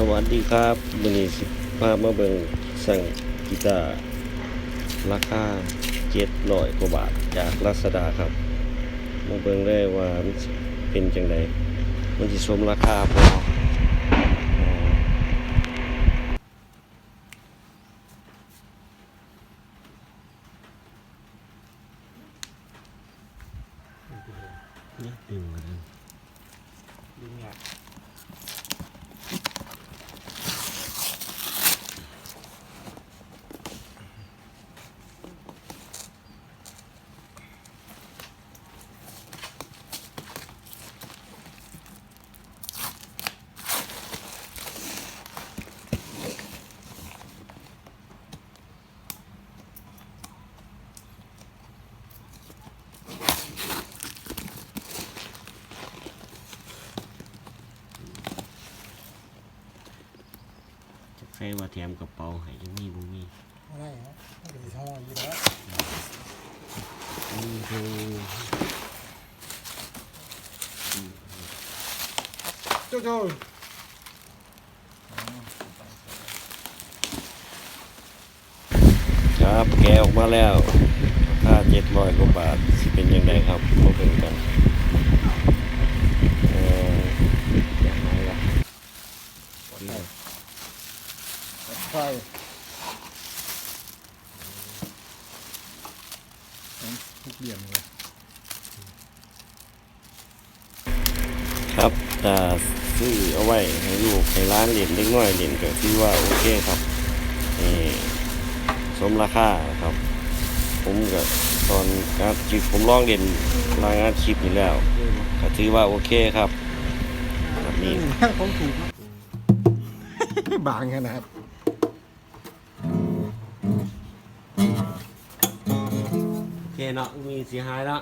สวัสดีครับวันนี้สิพามาเบิ่งสั่งกีตาร์ราคา700กว่าบาทจากลาซาด้าครับ มาเบิ่งได้ว่ามันเป็นจังไดมันสิสมราคาบ่นี่ดึงมาเลยดึงอะ จะใครว่าแถมกระเป๋าให้ยังมีบ่มีอะไรฮะมันก็สิท่ออยู่แล้วนี่คือเจ้าเจ้าครับแกะออกมาแล้วค่า700กว่าบาทสิเป็นยังไงครับมาเบิ่งกันเอ่ออย่างไรล่ะ ไฟทุกเหลี่ยมเลยครับถ้าซื้อเอาไว้ให้ลูกให้ร้านเหรียญเล็กน้อยเหรียญก็ถือว่าโอเคครับนี่สมราคาครับ ผมก็ตอนการคลิปผมลองเรียนรายงานคลิปนี้แล้วก็ถือว่าโอเคครับแบบนี้ของถูกเนอะบางขนาด เคเนาะมีเสียหายแล้ว